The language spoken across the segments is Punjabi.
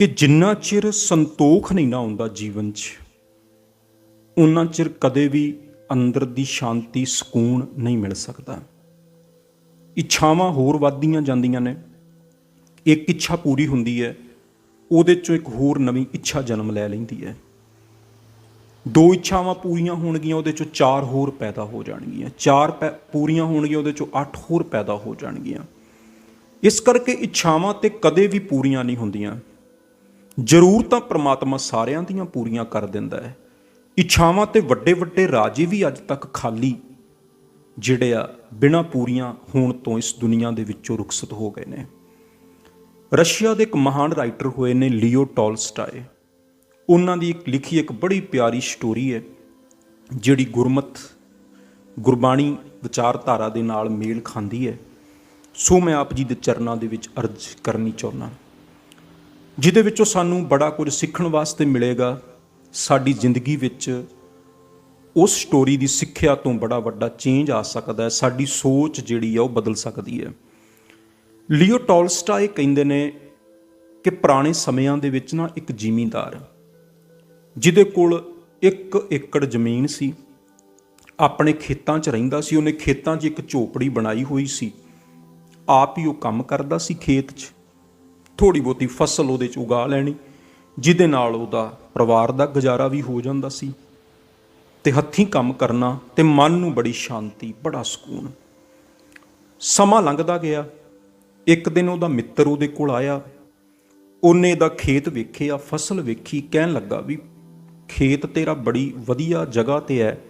ਕਿ ਜਿੰਨਾ ਚਿਰ ਸੰਤੋਖ ਨਹੀਂ ਨਾ ਆਉਂਦਾ ਜੀਵਨ 'ਚ, ਉਨਾ ਚਿਰ ਕਦੇ ਵੀ ਅੰਦਰ ਦੀ ਸ਼ਾਂਤੀ, ਸਕੂਨ ਨਹੀਂ ਮਿਲ ਸਕਦਾ। ਇੱਛਾਵਾਂ ਹੋਰ ਵੱਧਦੀਆਂ ਜਾਂਦੀਆਂ ਨੇ। ਇੱਕ ਇੱਛਾ ਪੂਰੀ ਹੁੰਦੀ ਹੈ, ਉਹਦੇ ਚੋਂ ਇੱਕ ਹੋਰ ਨਵੀਂ ਇੱਛਾ ਜਨਮ ਲੈ ਲੈਂਦੀ ਹੈ। ਦੋ ਇੱਛਾਵਾਂ ਪੂਰੀਆਂ ਹੋਣਗੀਆਂ, ਉਹਦੇ ਚੋਂ ਚਾਰ ਹੋਰ ਪੈਦਾ ਹੋ ਜਾਣਗੀਆਂ। ਚਾਰ ਪੈ- ਪੂਰੀਆਂ ਹੋਣਗੀਆਂ, ਉਹਦੇ ਚੋਂ ਅੱਠ ਹੋਰ ਪੈਦਾ ਹੋ ਜਾਣਗੀਆਂ। ਇਸ ਕਰਕੇ ਇੱਛਾਵਾਂ ਤੇ ਕਦੇ ਵੀ ਪੂਰੀਆਂ ਨਹੀਂ ਹੁੰਦੀਆਂ। ਜ਼ਰੂਰਤਾਂ ਪ੍ਰਮਾਤਮਾ ਸਾਰਿਆਂ ਦੀਆਂ ਪੂਰੀਆਂ ਕਰ ਦਿੰਦਾ ਹੈ। ਇੱਛਾਵਾਂ ਤੇ ਵੱਡੇ ਵੱਡੇ ਰਾਜੇ ਵੀ ਅੱਜ ਤੱਕ ਖਾਲੀ, ਜਿਹੜੇ ਆ ਬਿਨਾਂ ਪੂਰੀਆਂ ਹੋਣ ਤੋਂ ਇਸ ਦੁਨੀਆ ਦੇ ਵਿੱਚੋਂ ਰੁਖਸਤ ਹੋ ਗਏ ਨੇ। ਰਸ਼ੀਆ ਦੇ ਇੱਕ ਮਹਾਨ ਰਾਈਟਰ ਹੋਏ ਨੇ ਲਿਓ ਟੋਲਸਟਾਏ। ਉਹਨਾਂ ਦੀ ਇੱਕ ਲਿਖੀ ਇੱਕ ਬੜੀ ਪਿਆਰੀ ਸਟੋਰੀ ਹੈ, ਜਿਹੜੀ ਗੁਰਮਤ, ਗੁਰਬਾਣੀ ਵਿਚਾਰਧਾਰਾ ਦੇ ਨਾਲ ਮੇਲ ਖਾਂਦੀ ਹੈ। ਸੋ ਮੈਂ ਆਪ ਜੀ ਦੇ ਚਰਨਾਂ ਦੇ ਵਿੱਚ ਅਰਜ਼ ਕਰਨੀ ਚਾਹੁੰਦਾ ਜਿਹਦੇ ਵਿੱਚੋਂ ਸਾਨੂੰ ਬੜਾ ਕੁਝ ਸਿੱਖਣ ਵਾਸਤੇ ਮਿਲੇਗਾ, ਸਾਡੀ ਜ਼ਿੰਦਗੀ ਵਿੱਚ ਉਸ ਸਟੋਰੀ ਦੀ ਸਿੱਖਿਆ ਤੋਂ ਬੜਾ ਵੱਡਾ ਚੇਂਜ ਆ ਸਕਦਾ ਹੈ, ਸਾਡੀ ਸੋਚ ਜਿਹੜੀ ਆ ਉਹ ਬਦਲ ਸਕਦੀ ਹੈ। ਲਿਓ ਇਹ ਕਹਿੰਦੇ ਨੇ ਕਿ ਪੁਰਾਣੇ ਸਮਿਆਂ ਦੇ ਵਿੱਚ ਨਾ ਇੱਕ ਜ਼ਿਮੀਂਦਾਰ, ਜਿਹਦੇ ਕੋਲ ਇੱਕ ਏਕੜ ਜ਼ਮੀਨ ਸੀ, ਆਪਣੇ ਖੇਤਾਂ 'ਚ ਰਹਿੰਦਾ ਸੀ, ਉਹਨੇ ਖੇਤਾਂ 'ਚ ਇੱਕ ਝੋਪੜੀ ਬਣਾਈ ਹੋਈ ਸੀ, ਆਪ ਹੀ ਉਹ ਕੰਮ ਕਰਦਾ ਸੀ ਖੇਤ 'ਚ। ਥੋੜੀ ਬਹੁਤੀ ਫਸਲ ਉਹਦੇ 'ਚ ਉਗਾ ਲੈਣੀ, ਜਿਹਦੇ ਨਾਲ ਉਹਦਾ ਪਰਿਵਾਰ ਦਾ ਗੁਜ਼ਾਰਾ ਵੀ ਹੋ ਜਾਂਦਾ ਸੀ। ਤੇ ਹੱਥੀਂ ਕੰਮ ਕਰਨਾ ਤੇ ਮਨ ਨੂੰ ਬੜੀ ਸ਼ਾਂਤੀ, ਬੜਾ ਸਕੂਨ। ਸਮਾਂ ਲੰਘਦਾ ਗਿਆ। ਇੱਕ ਦਿਨ ਉਹਦਾ ਮਿੱਤਰ ਉਹਦੇ ਕੋਲ ਆਇਆ। ਉਹਨੇ ਦਾ ਖੇਤ ਵੇਖਿਆ, ਫਸਲ ਵੇਖੀ, ਕਹਿਣ ਲੱਗਾ ਵੀ, ਖੇਤ ਤੇਰਾ ਬੜੀ ਵਧੀਆ ਜਗ੍ਹਾ ਤੇ ਹੈ।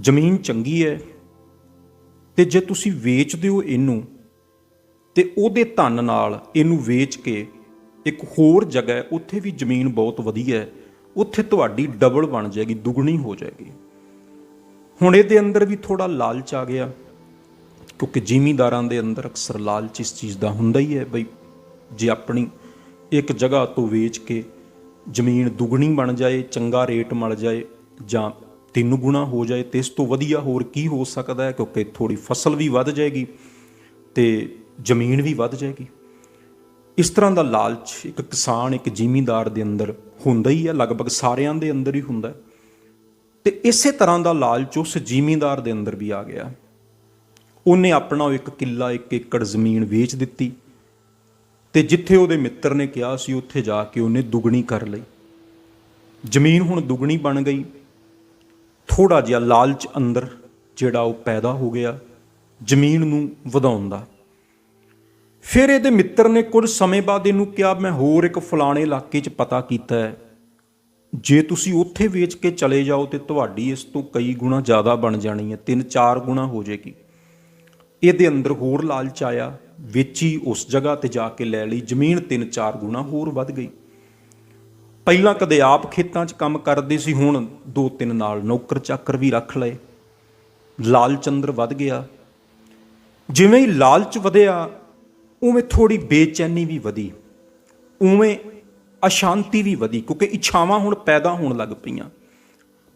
ਜ਼ਮੀਨ ਚੰਗੀ ਹੈ। ਤੇ ਜੇ ਤੁਸੀਂ ਵੇਚਦੇ ਹੋ ਇਹਨੂੰ ਤੇ ਉਹਦੇ ਧਨ ਨਾਲ ਇਹਨੂੰ ਵੇਚ ਕੇ ਇੱਕ ਹੋਰ ਜਗ੍ਹਾ ਉੱਥੇ ਵੀ ਜ਼ਮੀਨ ਬਹੁਤ ਵਧੀਆ ਹੈ, ਉੱਥੇ ਤੁਹਾਡੀ ਡਬਲ ਬਣ ਜਾਏਗੀ, ਦੁੱਗਣੀ ਹੋ ਜਾਏਗੀ। ਹੁਣ ਇਹਦੇ ਅੰਦਰ ਵੀ ਥੋੜਾ ਲਾਲਚ ਆ ਗਿਆ, ਕਿਉਂਕਿ ਜ਼ਿਮੀਂਦਾਰਾਂ ਦੇ ਅੰਦਰ ਅਕਸਰ ਲਾਲਚ ਇਸ ਚੀਜ਼ ਦਾ ਹੁੰਦਾ ਹੀ ਹੈ, ਬਈ ਜੇ ਆਪਣੀ ਇੱਕ ਜਗ੍ਹਾ ਤੋਂ ਵੇਚ ਕੇ ਜ਼ਮੀਨ ਦੁੱਗਣੀ ਬਣ ਜਾਏ, ਚੰਗਾ ਰੇਟ ਮਿਲ ਜਾਏ, ਜਾਂ ਤਿੰਨ ਗੁਣਾ ਹੋ ਜਾਏ, ਤੇ ਇਸ ਤੋਂ ਵਧੀਆ ਹੋਰ ਕੀ ਹੋ ਸਕਦਾ ਹੈ, ਕਿਉਂਕਿ ਥੋੜੀ ਫਸਲ ਵੀ ਵੱਧ ਜਾਏਗੀ, ਤੇ ਜ਼ਮੀਨ ਵੀ ਵੱਧ ਜਾਏਗੀ। ਇਸ ਤਰ੍ਹਾਂ ਦਾ ਲਾਲਚ ਇੱਕ ਕਿਸਾਨ, ਇੱਕ ਜ਼ਿਮੀਂਦਾਰ ਦੇ ਅੰਦਰ ਹੁੰਦਾ ਹੀ ਹੈ, ਲਗਭਗ ਸਾਰਿਆਂ ਦੇ ਅੰਦਰ ਹੀ ਹੁੰਦਾ ਹੈ। ਤੇ ਇਸੇ ਤਰ੍ਹਾਂ ਦਾ ਲਾਲਚ ਉਸ ਜ਼ਿਮੀਂਦਾਰ ਦੇ ਅੰਦਰ ਵੀ ਆ ਗਿਆ। ਉਹਨੇ ਆਪਣਾ ਉਹ ਇੱਕ ਕਿੱਲਾ, ਇੱਕ ਏਕੜ ਜ਼ਮੀਨ ਵੇਚ ਦਿੱਤੀ ਤੇ ਜਿੱਥੇ ਉਹਦੇ ਮਿੱਤਰ ਨੇ ਕਿਹਾ ਸੀ, ਉੱਥੇ ਜਾ ਕੇ ਉਹਨੇ ਦੁੱਗਣੀ ਕਰ ਲਈ। ਜ਼ਮੀਨ ਹੁਣ ਦੁੱਗਣੀ ਬਣ ਗਈ। ਥੋੜਾ ਜਿਹਾ ਲਾਲਚ ਅੰਦਰ ਜਿਹੜਾ ਉਹ ਪੈਦਾ ਹੋ ਗਿਆ, ਜ਼ਮੀਨ ਨੂੰ ਵਧਾਉਣ ਦਾ। ਫਿਰ ਇਹਦੇ ਮਿੱਤਰ ਨੇ ਕੁਝ ਸਮੇਂ ਬਾਅਦ ਇਹਨੂੰ ਕਿਹਾ, ਮੈਂ ਹੋਰ ਇੱਕ ਫਲਾਣੇ ਇਲਾਕੇ 'ਚ ਪਤਾ ਕੀਤਾ ਹੈ। ਜੇ ਤੁਸੀਂ ਉੱਥੇ ਵੇਚ ਕੇ ਚਲੇ ਜਾਓ ਤੇ ਤੁਹਾਡੀ ਇਸ ਤੋਂ ਕਈ ਗੁਣਾ ਜ਼ਿਆਦਾ ਬਣ ਜਾਣੀ ਹੈ, ਤਿੰਨ ਚਾਰ ਗੁਣਾ ਹੋ ਜਾਏਗੀ। ਇਹਦੇ ਅੰਦਰ ਹੋਰ ਲਾਲਚ ਆਇਆ, ਵੇਚੀ ਉਸ ਜਗ੍ਹਾ ਤੇ ਜਾ ਕੇ ਲੈ ਲਈ, ਜ਼ਮੀਨ ਤਿੰਨ ਚਾਰ ਗੁਣਾ ਹੋਰ ਵੱਧ ਗਈ। ਪਹਿਲਾਂ ਕਦੇ ਆਪ ਖੇਤਾਂ 'ਚ ਕੰਮ ਕਰਦੇ ਸੀ, ਹੁਣ ਦੋ ਤਿੰਨ ਨਾਲ ਨੌਕਰ ਚਾਕਰ ਵੀ ਰੱਖ ਲਏ। ਲਾਲਚ ਅੰਦਰ ਵੱਧ ਗਿਆ। ਜਿਵੇਂ ਹੀ ਲਾਲਚ ਵਧਿਆ ਉਵੇਂ ਥੋੜੀ ਬੇਚੈਨੀ ਵੀ ਵਧੀ, ਉਵੇਂ ਅਸ਼ਾਂਤੀ ਵੀ ਵਧੀ, ਕਿਉਂਕਿ ਇੱਛਾਵਾਂ ਹੁਣ ਪੈਦਾ ਹੋਣ ਲੱਗ ਪਈਆਂ।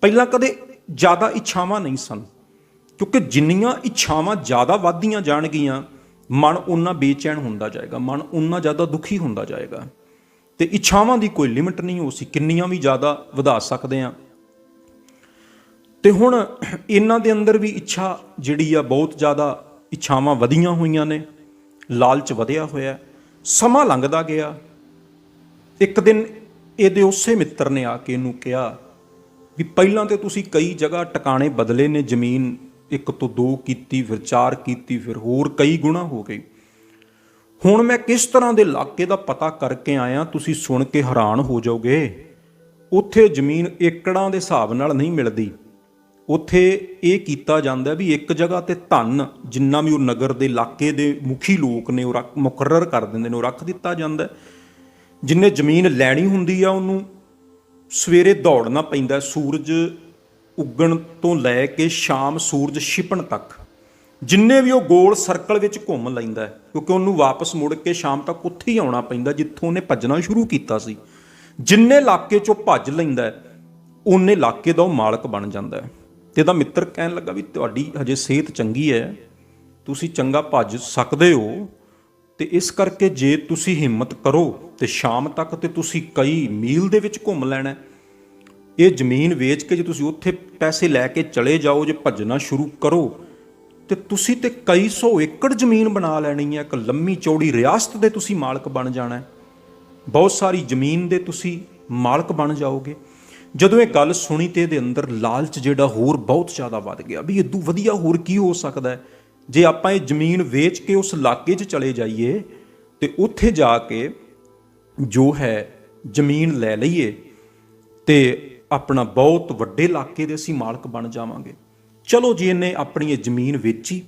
ਪਹਿਲਾਂ ਕਦੇ ਜ਼ਿਆਦਾ ਇੱਛਾਵਾਂ ਨਹੀਂ ਸਨ, ਕਿਉਂਕਿ ਜਿੰਨੀਆਂ ਇੱਛਾਵਾਂ ਜ਼ਿਆਦਾ ਵੱਧਦੀਆਂ ਜਾਣਗੀਆਂ, ਮਨ ਉਨਾ ਬੇਚੈਨ ਹੁੰਦਾ ਜਾਏਗਾ, ਮਨ ਉਨਾ ਜ਼ਿਆਦਾ ਦੁਖੀ ਹੁੰਦਾ ਜਾਏਗਾ। ਤੇ ਇੱਛਾਵਾਂ ਦੀ ਕੋਈ ਲਿਮਿਟ ਨਹੀਂ ਹੋ ਸੀ ਕਿੰਨੀਆਂ ਵੀ ਜ਼ਿਆਦਾ ਵਧਾ ਸਕਦੇ ਆ ਤੇ ਹੁਣ ਇਹਨਾਂ ਦੇ ਅੰਦਰ ਵੀ ਇੱਛਾ ਜਿਹੜੀ ਆ, ਬਹੁਤ ਜ਼ਿਆਦਾ ਇੱਛਾਵਾਂ ਵਧੀਆਂ ਹੋਈਆਂ ਨੇ। ਲਾਲਚ ਵਧਿਆ ਹੋਇਆ, ਸਮਾਂ ਲੰਘਦਾ ਗਿਆ। ਇੱਕ ਦਿਨ ਇਹਦੇ ਉਸੇ ਮਿੱਤਰ ਨੇ ਆ ਕੇ ਇਹਨੂੰ ਕਿਹਾ ਵੀ ਪਹਿਲਾਂ ਤੇ ਤੁਸੀਂ ਕਈ ਜਗ੍ਹਾ ਟਿਕਾਣੇ ਬਦਲੇ ਨੇ, ਜ਼ਮੀਨ ਇੱਕ ਤੋਂ ਦੋ ਕੀਤੀ, ਫਿਰ ਚਾਰ ਕੀਤੀ, ਫਿਰ ਹੋਰ ਕਈ ਗੁਣਾ ਹੋ ਗਈ ਹੁਣ ਮੈਂ ਕਿਸ ਤਰ੍ਹਾਂ ਦੇ ਇਲਾਕੇ ਦਾ ਪਤਾ ਕਰਕੇ ਆਇਆ, ਤੁਸੀਂ ਸੁਣ ਕੇ ਹੈਰਾਨ ਹੋ ਜਾਓਗੇ। ਉੱਥੇ ਜ਼ਮੀਨ ਏਕੜਾਂ ਦੇ ਹਿਸਾਬ ਨਾਲ ਨਹੀਂ ਮਿਲਦੀ। ਉੱਥੇ ਇਹ ਕੀਤਾ ਜਾਂਦਾ ਵੀ ਇੱਕ ਜਗ੍ਹਾ ਤੇ ਧਨ ਜਿੰਨਾ ਵੀ ਉਹ ਨਗਰ ਦੇ ਇਲਾਕੇ ਦੇ ਮੁਖੀ ਲੋਕ ਨੇ ਉਹ ਰੱਖ- ਮੁਕਰਰ ਕਰ ਦਿੰਦੇ ਨੇ ਉਹ ਰੱਖ ਦਿੱਤਾ ਜਾਂਦਾ। ਜਿੰਨੇ ਜ਼ਮੀਨ ਲੈਣੀ ਹੁੰਦੀ ਆ ਉਹਨੂੰ ਸਵੇਰੇ ਦੌੜਨਾ ਪੈਂਦਾ ਸੂਰਜ ਉੱਗਣ ਤੋਂ ਲੈ ਕੇ ਸ਼ਾਮ ਸੂਰਜ ਛਿਪਣ ਤੱਕ। ਜਿੰਨੇ ਵੀ ਉਹ ਗੋਲ ਸਰਕਲ ਵਿੱਚ ਘੁੰਮ ਲੈਂਦਾ ਕਿਉਂਕਿ ਉਹਨੂੰ ਵਾਪਸ ਮੁੜ ਕੇ ਸ਼ਾਮ ਤੱਕ ਉੱਥੇ ਹੀ ਆਉਣਾ ਪੈਂਦਾ ਜਿੱਥੋਂ ਉਹਨੇ ਭੱਜਣਾ ਸ਼ੁਰੂ ਕੀਤਾ ਸੀ। ਜਿੰਨੇ ਇਲਾਕੇ ਚੋਂ ਭੱਜ ਲੈਂਦਾ ਹੈ, ਉਹਨੇ ਇਲਾਕੇ ਦਾ ਉਹ ਮਾਲਕ ਬਣ ਜਾਂਦਾ। ਹੈ ਤੇ ਇਹਦਾ ਮਿੱਤਰ ਕਹਿਣ ਲੱਗਾ ਵੀ ਤੁਹਾਡੀ ਹਜੇ ਸਿਹਤ ਚੰਗੀ ਹੈ, ਤੁਸੀਂ ਚੰਗਾ ਭੱਜ ਸਕਦੇ ਹੋ ਤੇ ਇਸ ਕਰਕੇ ਜੇ ਤੁਸੀਂ ਹਿੰਮਤ ਕਰੋ ਤੇ ਸ਼ਾਮ ਤੱਕ ਤੇ ਤੁਸੀਂ ਕਈ ਮੀਲ ਦੇ ਵਿੱਚ ਘੁੰਮ ਲੈਣਾ ਇਹ ਜ਼ਮੀਨ ਵੇਚ ਕੇ ਜੇ ਤੁਸੀਂ ਉੱਥੇ ਪੈਸੇ ਲੈ ਕੇ ਚਲੇ ਜਾਓ, ਜੇ ਭੱਜਣਾ ਸ਼ੁਰੂ ਕਰੋ, ਤੇ ਤੁਸੀਂ ਤੇ ਕਈ ਸੌ ਏਕੜ ਜ਼ਮੀਨ ਬਣਾ ਲੈਣੀ ਹੈ। ਇੱਕ ਲੰਮੀ ਚੌੜੀ ਰਿਆਸਤ ਦੇ ਤੁਸੀਂ ਮਾਲਕ ਬਣ ਜਾਣਾ ਬਹੁਤ ਸਾਰੀ ਜ਼ਮੀਨ ਦੇ ਤੁਸੀਂ ਮਾਲਕ ਬਣ ਜਾਓਗੇ। ਜਦੋਂ ਇਹ ਗੱਲ ਸੁਣੀ ਤੇ ਇਹਦੇ ਅੰਦਰ ਲਾਲਚ ਜਿਹੜਾ ਹੋਰ ਬਹੁਤ ਜ਼ਿਆਦਾ ਵੱਧ ਗਿਆ ਵੀ ਇਦੋਂ ਵਧੀਆ ਹੋਰ ਕੀ ਹੋ ਸਕਦਾ ਹੈ? ਜੇ ਆਪਾਂ ਇਹ ਜ਼ਮੀਨ ਵੇਚ ਕੇ ਉਸ ਇਲਾਕੇ 'ਚ ਚਲੇ ਜਾਈਏ ਤੇ ਉੱਥੇ ਜਾ ਕੇ ਜੋ ਹੈ ਜ਼ਮੀਨ ਲੈ ਲਈਏ ਤੇ ਆਪਣਾ ਬਹੁਤ ਵੱਡੇ ਇਲਾਕੇ ਦੇ ਅਸੀਂ ਮਾਲਕ ਬਣ ਜਾਵਾਂਗੇ। ਚਲੋ ਜੀ, ਇਹਨੇ ਆਪਣੀ ਇਹ ਜ਼ਮੀਨ ਵੇਚੀ,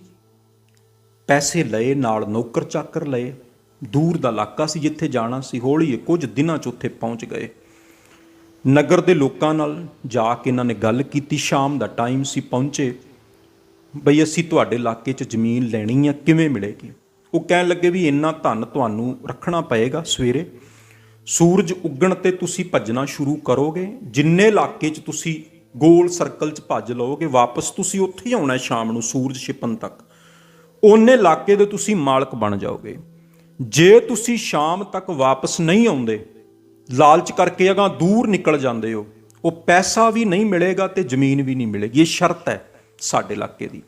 ਪੈਸੇ ਲਏ, ਨਾਲ ਨੌਕਰ ਚਾਕਰ ਲਏ, ਦੂਰ ਦਾ ਇਲਾਕਾ ਸੀ ਜਿੱਥੇ ਜਾਣਾ ਸੀ, ਹੌਲੀ ਕੁਝ ਦਿਨਾਂ 'ਚ ਉੱਥੇ ਪਹੁੰਚ ਗਏ। ਨਗਰ ਦੇ ਲੋਕਾਂ ਨਾਲ ਜਾ ਕੇ ਇਹਨਾਂ ਨੇ ਗੱਲ ਕੀਤੀ, ਸ਼ਾਮ ਦਾ ਟਾਈਮ ਸੀ, ਪਹੁੰਚੇ। ਬਈ ਅਸੀਂ ਤੁਹਾਡੇ ਇਲਾਕੇ 'ਚ ਜ਼ਮੀਨ ਲੈਣੀ ਆ, ਕਿਵੇਂ ਮਿਲੇਗੀ? ਉਹ ਕਹਿਣ ਲੱਗੇ ਵੀ ਇੰਨਾ ਧਨ ਤੁਹਾਨੂੰ ਰੱਖਣਾ ਪਏਗਾ ਸਵੇਰੇ। ਸੂਰਜ ਉੱਗਣ ਤੇ ਤੁਸੀਂ ਭੱਜਣਾ ਸ਼ੁਰੂ ਕਰੋਗੇ। ਜਿੰਨੇ ਇਲਾਕੇ 'ਚ ਤੁਸੀਂ ਗੋਲ ਸਰਕਲ 'ਚ ਭੱਜ ਲਓਗੇ, ਵਾਪਸ ਤੁਸੀਂ ਉੱਥੇ ਹੀ ਆਉਣਾ ਸ਼ਾਮ ਨੂੰ, ਸੂਰਜ ਛਿਪਣ ਤੱਕ। ਉਹਨੇ ਇਲਾਕੇ ਦੇ ਤੁਸੀਂ ਮਾਲਕ ਬਣ ਜਾਓਗੇ। ਜੇ ਤੁਸੀਂ ਸ਼ਾਮ ਤੱਕ ਵਾਪਸ ਨਹੀਂ ਆਉਂਦੇ ਲਾਲਚ ਕਰਕੇ ਅਗਾਂ ਦੂਰ ਨਿਕਲ ਜਾਂਦੇ ਹੋ, ਉਹ ਪੈਸਾ ਵੀ ਨਹੀਂ ਮਿਲੇਗਾ ਤੇ ਜ਼ਮੀਨ ਵੀ ਨਹੀਂ ਮਿਲੇਗੀ। ਇਹ ਸ਼ਰਤ ਹੈ ਸਾਡੇ ਇਲਾਕੇ ਦੀ।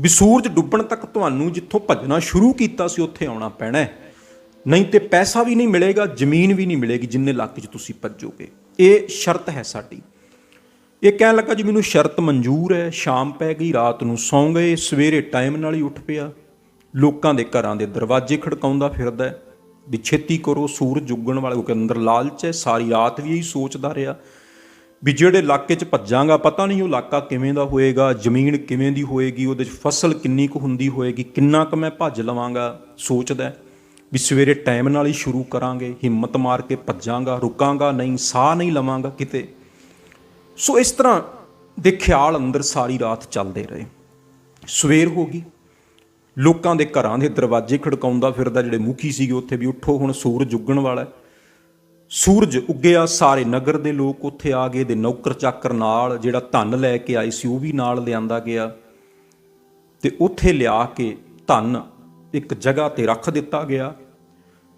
ਵੀ ਸੂਰਜ ਡੁੱਬਣ ਤੱਕ ਤੁਹਾਨੂੰ ਜਿੱਥੋਂ ਭੱਜਣਾ ਸ਼ੁਰੂ ਕੀਤਾ ਸੀ, ਉੱਥੇ ਆਉਣਾ ਪੈਣਾ ਹੈ। ਨਹੀਂ ਤੇ ਪੈਸਾ ਵੀ ਨਹੀਂ ਮਿਲੇਗਾ, ਜ਼ਮੀਨ ਵੀ ਨਹੀਂ ਮਿਲੇਗੀ ਜਿੰਨੇ ਇਲਾਕੇ 'ਚ ਤੁਸੀਂ ਭੱਜੋਗੇ। ਇਹ ਸ਼ਰਤ ਹੈ ਸਾਡੀ। ਇਹ ਕਹਿਣ ਲੱਗਾ ਜੀ, ਮੈਨੂੰ ਸ਼ਰਤ ਮਨਜ਼ੂਰ ਹੈ, ਸ਼ਾਮ ਪੈ ਗਈ, ਰਾਤ ਨੂੰ ਸੌਂ ਗਏ, ਸਵੇਰੇ ਟਾਈਮ ਨਾਲ ਹੀ ਉੱਠ ਪਿਆ। ਲੋਕਾਂ ਦੇ ਘਰਾਂ ਦੇ ਦਰਵਾਜ਼ੇ ਖੜਕਾਉਂਦਾ ਫਿਰਦਾ ਹੈ। ਵੀ ਛੇਤੀ ਕਰੋ, ਸੂਰਜ ਉੱਗਣ ਵਾਲੇ ਕਿਉਂਕਿ ਅੰਦਰ ਲਾਲਚ ਹੈ, ਸਾਰੀ ਰਾਤ ਵੀ ਇਹੀ ਸੋਚਦਾ ਰਿਹਾ। ਵੀ ਜਿਹੜੇ ਇਲਾਕੇ 'ਚ ਭੱਜਾਂਗਾ, ਪਤਾ ਨਹੀਂ ਉਹ ਇਲਾਕਾ ਕਿਵੇਂ ਦਾ ਹੋਏਗਾ, ਜ਼ਮੀਨ ਕਿਵੇਂ ਦੀ ਹੋਏਗੀ, ਉਹਦੇ 'ਚ ਫਸਲ ਕਿੰਨੀ ਕੁ ਹੁੰਦੀ ਹੋਏਗੀ, ਕਿੰਨਾ ਕੁ ਮੈਂ ਭੱਜ ਲਵਾਂਗਾ, ਸੋਚਦਾ ਵੀ ਸਵੇਰੇ ਟਾਈਮ ਨਾਲ ਹੀ ਸ਼ੁਰੂ ਕਰਾਂਗੇ, ਹਿੰਮਤ ਮਾਰ ਕੇ ਭੱਜਾਂਗਾ, ਰੁਕਾਂਗਾ ਨਹੀਂ, ਸਾਹ ਨਹੀਂ ਲਵਾਂਗਾ ਕਿਤੇ। ਸੋ ਇਸ ਤਰ੍ਹਾਂ ਦੇ ਖਿਆਲ ਅੰਦਰ ਸਾਰੀ ਰਾਤ ਚੱਲਦੇ ਰਹੇ। ਸਵੇਰ ਹੋ ਗਈ ਲੋਕਾਂ ਦੇ ਘਰਾਂ ਦੇ ਦਰਵਾਜ਼ੇ ਖੜਕਾਉਂਦਾ ਫਿਰਦਾ, ਜਿਹੜੇ ਮੁਖੀ ਸੀਗੇ ਉੱਥੇ ਵੀ, ਉੱਠੋ ਹੁਣ ਸੂਰਜ ਉੱਗਣ ਵਾਲਾ ਹੈ। ਸੂਰਜ ਉੱਗਿਆ ਸਾਰੇ ਨਗਰ ਦੇ ਲੋਕ, ਉੱਥੇ ਆ ਗਏ ਦੇ ਨੌਕਰ ਚਾਕਰ ਨਾਲ, ਜਿਹੜਾ ਧਨ ਲੈ ਕੇ ਆਏ ਸੀ, ਉਹ ਵੀ ਨਾਲ ਲਿਆਂਦਾ ਗਿਆ। ਤੇ ਉੱਥੇ ਲਿਆ ਕੇ ਧਨ ਇੱਕ ਜਗ੍ਹਾ ਤੇ ਰੱਖ ਦਿੱਤਾ ਗਿਆ।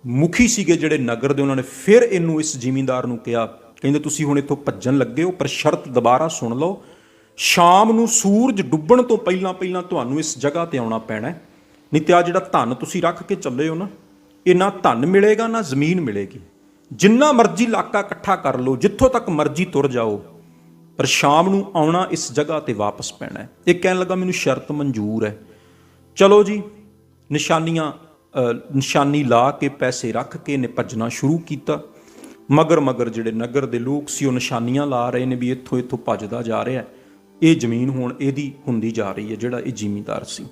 ਮੁਖੀ ਸੀਗੇ ਜਿਹੜੇ ਨਗਰ ਦੇ, ਉਹਨਾਂ ਨੇ ਫਿਰ ਇਹਨੂੰ ਇਸ ਜ਼ਿਮੀਂਦਾਰ ਨੂੰ ਕਿਹਾ, ਕਹਿੰਦੇ, ਤੁਸੀਂ ਹੁਣ ਇੱਥੋਂ ਭੱਜਣ ਲੱਗੇ ਹੋ, ਪਰ ਸ਼ਰਤ ਦੁਬਾਰਾ ਸੁਣ ਲਓ। ਸ਼ਾਮ ਨੂੰ ਸੂਰਜ ਡੁੱਬਣ ਤੋਂ ਪਹਿਲਾਂ ਪਹਿਲਾਂ ਤੁਹਾਨੂੰ ਇਸ ਜਗ੍ਹਾ ਤੇ ਆਉਣਾ ਪੈਣਾ ਹੈ। ਨਹੀਂ ਤੇ ਆ ਜਿਹੜਾ ਧਨ ਤੁਸੀਂ ਰੱਖ ਕੇ ਚੱਲੇ ਹੋ ਨਾ ਇਹ ਨਾ ਧਨ ਮਿਲੇਗਾ ਨਾ ਜ਼ਮੀਨ ਮਿਲੇਗੀ। ਜਿੰਨਾ ਮਰਜ਼ੀ ਇਲਾਕਾ ਇਕੱਠਾ ਕਰ ਲਓ, ਜਿੱਥੋਂ ਤੱਕ ਮਰਜ਼ੀ ਤੁਰ ਜਾਓ, ਪਰ ਸ਼ਾਮ ਨੂੰ ਆਉਣਾ ਇਸ ਜਗ੍ਹਾ ਤੇ ਵਾਪਸ ਪੈਣਾ ਹੈ। ਇਹ ਕਹਿਣ ਲੱਗਾ ਮੈਨੂੰ ਸ਼ਰਤ ਮਨਜ਼ੂਰ ਹੈ। ਚਲੋ ਜੀ, ਨਿਸ਼ਾਨੀਆਂ ਨਿਸ਼ਾਨੀ ਲਾ ਕੇ ਪੈਸੇ ਰੱਖ ਕੇ ਨੇ ਭੱਜਣਾ ਸ਼ੁਰੂ ਕੀਤਾ। ਮਗਰ ਮਗਰ ਜਿਹੜੇ ਨਗਰ ਦੇ ਲੋਕ ਸੀ, ਉਹ ਨਿਸ਼ਾਨੀਆਂ ਲਾ ਰਹੇ ਨੇ ਵੀ ਇੱਥੋਂ ਇੱਥੋਂ ਭੱਜਦਾ ਜਾ ਰਿਹਾ ਇਹ ਜ਼ਮੀਨ ਹੁਣ ਇਹਦੀ ਹੁੰਦੀ ਜਾ ਰਹੀ ਹੈ, ਜਿਹੜਾ ਇਹ ਜ਼ਿਮੀਂਦਾਰ ਸੀ।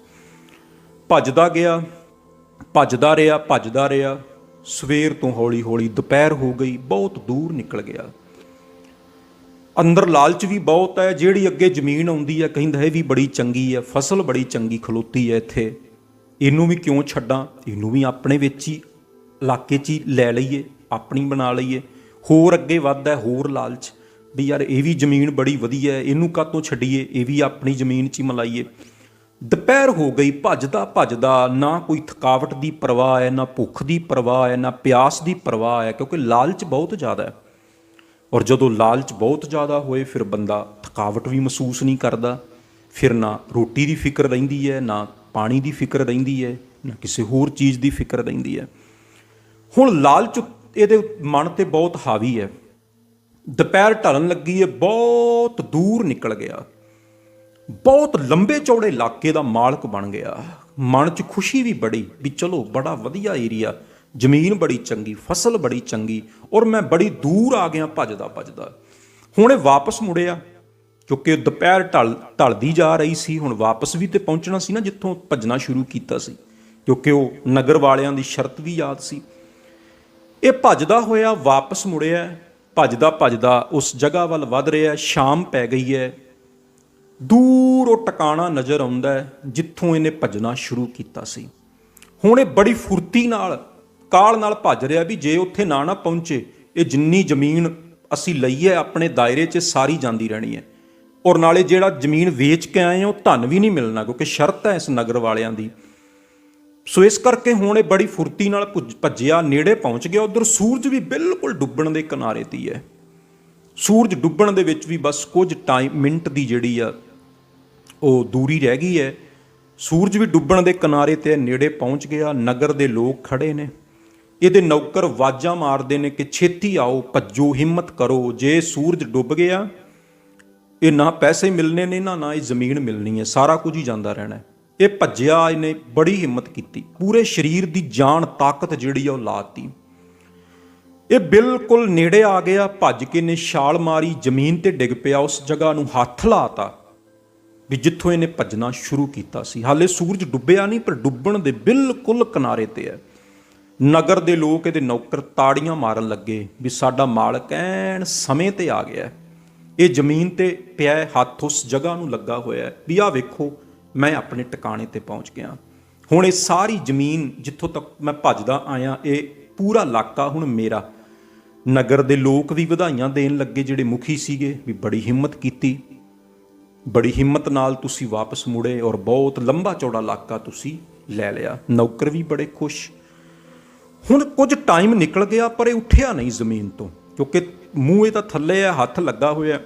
ਭੱਜਦਾ ਗਿਆ, ਭੱਜਦਾ ਰਿਹਾ ਭੱਜਦਾ ਰਿਹਾ। ਸਵੇਰ ਤੋਂ ਹੌਲੀ ਹੌਲੀ ਦੁਪਹਿਰ ਹੋ ਗਈ, ਬਹੁਤ ਦੂਰ ਨਿਕਲ ਗਿਆ। ਅੰਦਰ ਲਾਲਚ ਵੀ ਬਹੁਤ ਹੈ, ਜਿਹੜੀ ਅੱਗੇ ਜ਼ਮੀਨ ਆਉਂਦੀ ਹੈ, ਕਹਿੰਦਾ ਇਹ ਵੀ ਬੜੀ ਚੰਗੀ ਹੈ, ਫਸਲ ਬੜੀ ਚੰਗੀ ਖਲੋਤੀ ਹੈ ਇੱਥੇ। ਇਹਨੂੰ ਵੀ ਕਿਉਂ ਛੱਡਾਂ? ਇਹਨੂੰ ਵੀ ਆਪਣੇ ਵਿੱਚ ਹੀ, ਇਲਾਕੇ 'ਚ ਹੀ ਲੈ ਲਈਏ, ਆਪਣੀ ਬਣਾ ਲਈਏ। ਹੋਰ ਅੱਗੇ ਵੱਧਦਾ ਹੋਰ ਲਾਲਚ। ਵੀ ਯਾਰ ਇਹ ਵੀ ਜ਼ਮੀਨ ਬੜੀ ਵਧੀਆ ਹੈ, ਇਹਨੂੰ ਕਾਹਤੋਂ ਛੱਡੀਏ? ਇਹ ਵੀ ਆਪਣੀ ਜ਼ਮੀਨ 'ਚ ਹੀ ਮਲਾਈਏ। ਦੁਪਹਿਰ ਹੋ ਗਈ, ਭੱਜਦਾ ਭੱਜਦਾ ਨਾ ਕੋਈ ਥਕਾਵਟ ਦੀ ਪਰਵਾਹ ਹੈ, ਨਾ ਭੁੱਖ ਦੀ ਪਰਵਾਹ ਹੈ, ਨਾ ਪਿਆਸ ਦੀ ਪਰਵਾਹ ਹੈ, ਕਿਉਂਕਿ ਲਾਲਚ ਬਹੁਤ ਜ਼ਿਆਦਾ ਹੈ। ਔਰ ਜਦੋਂ ਲਾਲਚ ਬਹੁਤ ਜ਼ਿਆਦਾ ਹੋਏ, ਫਿਰ ਬੰਦਾ ਥਕਾਵਟ ਵੀ ਮਹਿਸੂਸ ਨਹੀਂ ਕਰਦਾ, ਫਿਰ ਨਾ ਰੋਟੀ ਦੀ ਫਿਕਰ ਰਹਿੰਦੀ ਹੈ, ਨਾ ਪਾਣੀ ਦੀ ਫਿਕਰ ਰਹਿੰਦੀ ਹੈ, ਨਾ ਕਿਸੇ ਹੋਰ ਚੀਜ਼ ਦੀ ਫਿਕਰ ਰਹਿੰਦੀ ਹੈ। ਹੁਣ ਲਾਲਚ ਇਹਦੇ ਮਨ ਤੇ ਬਹੁਤ ਹਾਵੀ ਹੈ। ਦੁਪਹਿਰ ਢਲਣ ਲੱਗੀ ਹੈ, ਬਹੁਤ ਦੂਰ ਨਿਕਲ ਗਿਆ। ਬਹੁਤ ਲੰਬੇ ਚੌੜੇ ਇਲਾਕੇ ਦਾ ਮਾਲਕ ਬਣ ਗਿਆ। ਮਨ 'ਚ ਖੁਸ਼ੀ ਵੀ ਬੜੀ ਵੀ ਚਲੋ ਬੜਾ ਵਧੀਆ ਏਰੀਆ ਜ਼ਮੀਨ ਬੜੀ ਚੰਗੀ, ਫਸਲ ਬੜੀ ਚੰਗੀ ਔਰ ਮੈਂ ਬੜੀ ਦੂਰ ਆ ਗਿਆ ਭੱਜਦਾ ਭੱਜਦਾ। ਹੁਣ ਇਹ ਵਾਪਸ ਮੁੜਿਆ, ਕਿਉਂਕਿ ਦੁਪਹਿਰ ਢਲ, ਢਲਦੀ ਜਾ ਰਹੀ ਸੀ, ਹੁਣ ਵਾਪਸ ਵੀ ਤੇ ਪਹੁੰਚਣਾ ਸੀ ਨਾ ਜਿੱਥੋਂ ਭੱਜਣਾ ਸ਼ੁਰੂ ਕੀਤਾ ਸੀ, ਕਿਉਂਕਿ ਉਹ ਨਗਰ ਵਾਲਿਆਂ ਦੀ ਸ਼ਰਤ ਵੀ ਯਾਦ ਸੀ। ਇਹ ਭੱਜਦਾ ਹੋਇਆ ਵਾਪਸ ਮੁੜਿਆ, ਭੱਜਦਾ ਭੱਜਦਾ ਉਸ ਜਗ੍ਹਾ ਵੱਲ ਵੱਧ ਰਿਹਾ, ਸ਼ਾਮ ਪੈ ਗਈ ਹੈ ਦੂਰ ਉਹ ਟਿਕਾਣਾ ਨਜ਼ਰ ਆਉਂਦਾ ਹੈ, ਜਿੱਥੋਂ ਇਹਨੇ ਭੱਜਣਾ ਸ਼ੁਰੂ ਕੀਤਾ ਸੀ। ਹੁਣ ਇਹ ਬੜੀ ਫੁਰਤੀ ਨਾਲ, ਕਾਲ ਨਾਲ ਭੱਜ ਰਿਹਾ ਵੀ ਜੇ ਉੱਥੇ ਨਾ ਨਾ ਪਹੁੰਚੇ, ਇਹ ਜਿੰਨੀ ਜ਼ਮੀਨ ਅਸੀਂ ਲਈ ਹੈ, ਆਪਣੇ ਦਾਇਰੇ 'ਚ ਸਾਰੀ ਜਾਂਦੀ ਰਹਿਣੀ ਹੈ। ਔਰ ਨਾਲੇ ਜਿਹੜਾ ਜ਼ਮੀਨ ਵੇਚ ਕੇ ਆਏ ਹਾਂ ਉਹ ਧਨ ਵੀ ਨਹੀਂ ਮਿਲਣਾ, ਕਿਉਂਕਿ ਸ਼ਰਤ ਹੈ ਇਸ ਨਗਰ ਵਾਲਿਆਂ ਦੀ। ਸੋ ਇਸ ਕਰਕੇ ਹੁਣ ਇਹ ਬੜੀ ਫੁਰਤੀ ਨਾਲ ਭੁੱਜ- ਭੱਜਿਆ, ਨੇੜੇ ਪਹੁੰਚ ਗਿਆ। ਉਧਰ ਸੂਰਜ ਵੀ ਬਿਲਕੁਲ ਡੁੱਬਣ ਦੇ ਕਿਨਾਰੇ ਤੇ ਹੈ। ਸੂਰਜ ਡੁੱਬਣ ਦੇ ਵਿੱਚ ਵੀ ਬਸ ਕੁਝ ਟਾਈਮ, ਮਿੰਟ ਦੀ ਜਿਹੜੀ ਆ ਉਹ ਦੂਰੀ ਰਹਿ ਗਈ ਹੈ। ਸੂਰਜ ਵੀ ਡੁੱਬਣ ਦੇ ਕਿਨਾਰੇ ਤੇ ਨੇੜੇ ਪਹੁੰਚ ਗਿਆ। ਨਗਰ ਦੇ ਲੋਕ ਖੜੇ ਨੇ। ਇਹਦੇ ਨੌਕਰ ਵਾਜਾਂ ਮਾਰਦੇ ਨੇ ਕਿ ਛੇਤੀ ਆਓ, ਭੱਜੋ, ਹਿੰਮਤ ਕਰੋ। ਜੇ ਸੂਰਜ ਡੁੱਬ ਗਿਆ, ਇਹ ਨਾ ਪੈਸੇ ਮਿਲਨੇ ਨੇ, ਨਾ ਨਾ ਇਹ ਜ਼ਮੀਨ ਮਿਲਣੀ ਹੈ। ਸਾਰਾ ਕੁਝ ਹੀ ਜਾਂਦਾ ਰਹਿਣਾ ਇਹ ਭੱਜਿਆ ਇਹਨੇ ਬੜੀ ਹਿੰਮਤ ਕੀਤੀ। ਪੂਰੇ ਸਰੀਰ ਦੀ ਜਾਨ, ਤਾਕਤ ਜਿਹੜੀ ਆ ਉਹ ਲਾਤੀ ਇਹ ਬਿਲਕੁਲ ਨੇੜੇ ਆ ਗਿਆ। ਭੱਜ ਕੇ ਨੇ ਛਾਲ ਮਾਰੀ, ਜ਼ਮੀਨ ਤੇ ਡਿੱਗ ਪਿਆ। ਉਸ ਜਗ੍ਹਾ ਨੂੰ ਹੱਥ ਲਾਤਾ। ਵੀ ਜਿੱਥੋਂ ਇਹਨੇ ਭੱਜਣਾ ਸ਼ੁਰੂ ਕੀਤਾ ਸੀ। ਹਾਲੇ ਸੂਰਜ ਡੁੱਬਿਆ ਨਹੀਂ, ਪਰ ਡੁੱਬਣ ਦੇ ਬਿਲਕੁਲ ਕਿਨਾਰੇ ਤੇ ਹੈ। ਨਗਰ ਦੇ ਲੋਕ ਇਹਦੇ ਨੌਕਰ ਤਾੜੀਆਂ ਮਾਰਨ ਲੱਗੇ ਵੀ ਸਾਡਾ ਮਾਲਕ ਐਨ ਸਮੇਂ ਤੇ ਆ ਗਿਆ ਇਹ ਜ਼ਮੀਨ ਤੇ ਪਿਆ ਹੱਥ ਉਸ ਜਗ੍ਹਾ ਨੂੰ ਲੱਗਾ ਹੋਇਆ ਵੀ ਆਹ ਵੇਖੋ, ਮੈਂ ਆਪਣੇ ਟਿਕਾਣੇ ਤੇ ਪਹੁੰਚ ਗਿਆ। ਹੁਣ ਇਹ ਸਾਰੀ ਜ਼ਮੀਨ ਜਿੱਥੋਂ ਤੱਕ ਮੈਂ ਭੱਜਦਾ ਆਇਆ, ਇਹ ਪੂਰਾ ਇਲਾਕਾ ਹੁਣ ਮੇਰਾ। ਨਗਰ ਦੇ ਲੋਕ ਵੀ ਵਧਾਈਆਂ ਦੇਣ ਲੱਗੇ ਜਿਹੜੇ ਮੁਖੀ ਸੀਗੇ, ਵੀ ਬੜੀ ਹਿੰਮਤ ਕੀਤੀ। ਬੜੀ ਹਿੰਮਤ ਨਾਲ ਤੁਸੀਂ ਵਾਪਸ ਮੁੜੇ ਔਰ ਬਹੁਤ ਲੰਬਾ ਚੌੜਾ ਇਲਾਕਾ ਤੁਸੀਂ ਲੈ ਲਿਆ। ਨੌਕਰ ਵੀ ਬੜੇ ਖੁਸ਼। ਹੁਣ ਕੁਝ ਟਾਈਮ ਨਿਕਲ ਗਿਆ, ਪਰ ਇਹ ਉੱਠਿਆ ਨਹੀਂ ਜ਼ਮੀਨ ਤੋਂ, ਕਿਉਂਕਿ ਮੂੰਹ ਇਹ ਤਾਂ ਥੱਲੇ ਹੈ ਹੱਥ ਲੱਗਾ ਹੋਇਆ।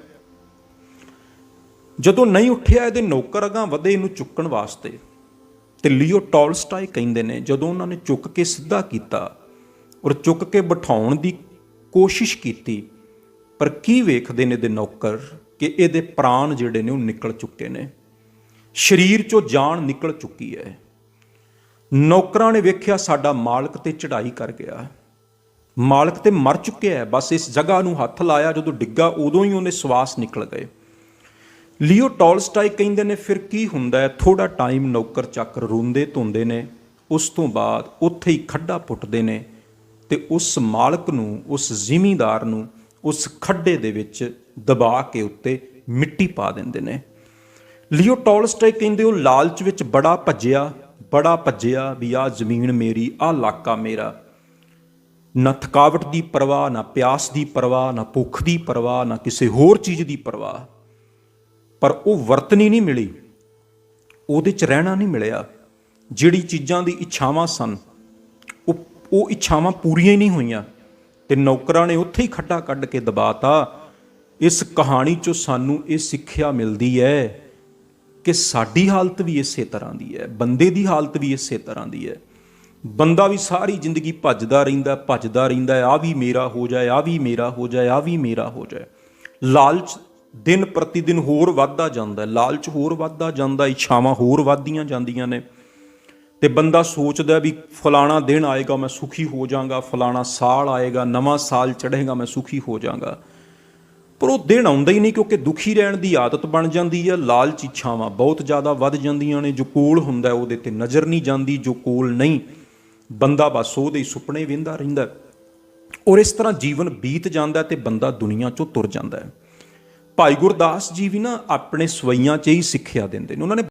ਜਦੋਂ ਨਹੀਂ ਉੱਠਿਆ, ਇਹਦੇ ਨੌਕਰ ਅਗਾਂ ਵਧੇ ਇਹਨੂੰ ਚੁੱਕਣ ਵਾਸਤੇ। ਤੇ ਲਿਓ ਟੋਲਸਟਾਈ ਕਹਿੰਦੇ ਨੇ, ਜਦੋਂ ਉਹਨਾਂ ਨੇ ਚੁੱਕ ਕੇ ਸਿੱਧਾ ਕੀਤਾ ਔਰ ਚੁੱਕ ਕੇ ਬਿਠਾਉਣ ਦੀ ਕੋਸ਼ਿਸ਼ ਕੀਤੀ, ਪਰ ਕੀ ਵੇਖਦੇ ਨੇ ਇਹਦੇ ਨੌਕਰ? ਕਿ ਇਹਦੇ ਪ੍ਰਾਣ ਜਿਹੜੇ ਨੇ ਉਹ ਨਿਕਲ ਚੁੱਕੇ ਨੇ। ਸਰੀਰ ਚੋਂ ਜਾਨ ਨਿਕਲ ਚੁੱਕੀ ਹੈ। ਨੌਕਰਾਂ ਨੇ ਵੇਖਿਆ ਸਾਡਾ ਮਾਲਕ ਤੇ ਚੜ੍ਹਾਈ ਕਰ ਗਿਆ। ਮਾਲਕ ਤੇ ਮਰ ਚੁੱਕਿਆ ਹੈ। ਬਸ ਇਸ ਜਗ੍ਹਾ ਨੂੰ ਹੱਥ ਲਾਇਆ, ਜਦੋਂ ਡਿੱਗਾ ਉਦੋਂ ਹੀ ਉਹਨੇ ਸਵਾਸ ਨਿਕਲ ਗਏ। ਲਿਓ ਟੋਲਸਟਾਈ ਕਹਿੰਦੇ ਨੇ, ਫਿਰ ਕੀ ਹੁੰਦਾ ਹੈ? ਥੋੜਾ ਟਾਈਮ ਨੌਕਰ ਚੱਕਰ ਰੋਂਦੇ ਧੁੰਦੇ ਨੇ। ਉਸ ਤੋਂ ਬਾਅਦ ਉੱਥੇ ਹੀ ਖੱਡਾ ਪੁੱਟਦੇ ਨੇ ਤੇ ਉਸ ਮਾਲਕ ਨੂੰ, ਉਸ ਜ਼ਿਮੀਂਦਾਰ ਨੂੰ, ਉਸ ਖੱਡੇ ਦੇ ਵਿੱਚ ਦਬਾ ਕੇ ਉੱਤੇ ਮਿੱਟੀ ਪਾ ਦਿੰਦੇ ਨੇ। ਲਿਓ ਟੋਲਸਟਾਈ ਕਹਿੰਦੇ ਉਹ ਲਾਲਚ ਵਿੱਚ ਬੜਾ ਭੱਜਿਆ ਬੜਾ ਭੱਜਿਆ ਵੀ ਆਹ ਜ਼ਮੀਨ ਮੇਰੀ, ਆਹ ਇਲਾਕਾ ਮੇਰਾ। ਨਾ ਥਕਾਵਟ ਦੀ ਪਰਵਾਹ, ਨਾ ਪਿਆਸ ਦੀ ਪਰਵਾਹ, ਨਾ ਭੁੱਖ ਦੀ ਪਰਵਾਹ, ਨਾ ਕਿਸੇ ਹੋਰ ਚੀਜ਼ ਦੀ ਪਰਵਾਹ। ਪਰ ਉਹ ਵਰਤਨੀ ਨਹੀਂ ਮਿਲੀ। ਉਹਦੇ ਚ ਰਹਿਣਾ ਨਹੀਂ ਮਿਲਿਆ। ਜਿਹੜੀ ਚੀਜ਼ਾਂ ਦੀ ਇੱਛਾਵਾਂ ਸਨ, ਉਹ ਉਹ ਇੱਛਾਵਾਂ ਪੂਰੀਆਂ ਹੀ ਨਹੀਂ ਹੋਈਆਂ। ਤੇ ਨੌਕਰਾਂ ਨੇ ਉੱਥੇ ਹੀ ਖੱਡਾ ਕੱਢ ਕੇ ਦਬਾਤਾ। ਇਸ ਕਹਾਣੀ ਚੋਂ ਸਾਨੂੰ ਇਹ ਸਿੱਖਿਆ ਮਿਲਦੀ ਹੈ ਕਿ ਸਾਡੀ ਹਾਲਤ ਵੀ ਇਸੇ ਤਰ੍ਹਾਂ ਦੀ ਹੈ, ਬੰਦੇ ਦੀ ਹਾਲਤ ਵੀ ਇਸੇ ਤਰ੍ਹਾਂ ਦੀ ਹੈ। ਬੰਦਾ ਵੀ ਸਾਰੀ ਜ਼ਿੰਦਗੀ ਭੱਜਦਾ ਰਹਿੰਦਾ ਭੱਜਦਾ ਰਹਿੰਦਾ ਆ ਵੀ ਮੇਰਾ ਹੋ ਜਾਏ, ਆ ਵੀ ਮੇਰਾ ਹੋ ਜਾਏ, ਆ ਵੀ ਮੇਰਾ ਹੋ ਜਾਏ। ਲਾਲਚ ਦਿਨ ਪ੍ਰਤੀ ਦਿਨ ਹੋਰ ਵੱਧਦਾ ਜਾਂਦਾ ਲਾਲਚ ਹੋਰ ਵੱਧਦਾ ਜਾਂਦਾ ਇੱਛਾਵਾਂ ਹੋਰ ਵੱਧਦੀਆਂ ਜਾਂਦੀਆਂ ਨੇ। ਤੇ ਬੰਦਾ ਸੋਚਦਾ ਵੀ ਫਲਾਣਾ ਦਿਨ ਆਏਗਾ, ਮੈਂ ਸੁਖੀ ਹੋ ਜਾਵਾਂਗਾ, ਫਲਾਣਾ ਸਾਲ ਆਏਗਾ, ਨਵਾਂ ਸਾਲ ਚੜ੍ਹੇਗਾ, ਮੈਂ ਸੁਖੀ ਹੋ ਜਾਵਾਂਗਾ। ਪਰ ਉਹ ਦਿਨ ਆਉਂਦਾ ਹੀ ਨਹੀਂ ਕਿਉਂਕਿ ਦੁਖੀ ਰਹਿਣ ਦੀ ਆਦਤ ਬਣ ਜਾਂਦੀ ਹੈ, ਲਾਲਚ ਇੱਛਾਵਾਂ ਬਹੁਤ ਜ਼ਿਆਦਾ ਵੱਧ ਜਾਂਦੀਆਂ ਨੇ, ਜੋ ਕੋਲ ਹੁੰਦਾ ਉਹਦੇ ਤੇ ਨਜ਼ਰ ਨਹੀਂ ਜਾਂਦੀ, ਜੋ ਕੋਲ ਨਹੀਂ, ਬੰਦਾ ਬਸ ਉਹਦੇ ਹੀ ਸੁਪਨੇ ਵਿੰਦਾ ਰਹਿੰਦਾ ਔਰ ਇਸ ਤਰ੍ਹਾਂ ਜੀਵਨ ਬੀਤ ਜਾਂਦਾ ਹੈ ਤੇ ਬੰਦਾ ਦੁਨੀਆ ਚੋਂ ਤੁਰ ਜਾਂਦਾ ਹੈ। ਭਾਈ ਗੁਰਦਾਸ ਜੀ ਵੀ ਨਾ ਆਪਣੇ ਸਵਈਆਂ 'ਚ ਹੀ ਸਿੱਖਿਆ ਦਿੰਦੇ ਨੇ। ਉਹਨਾਂ ਨੇ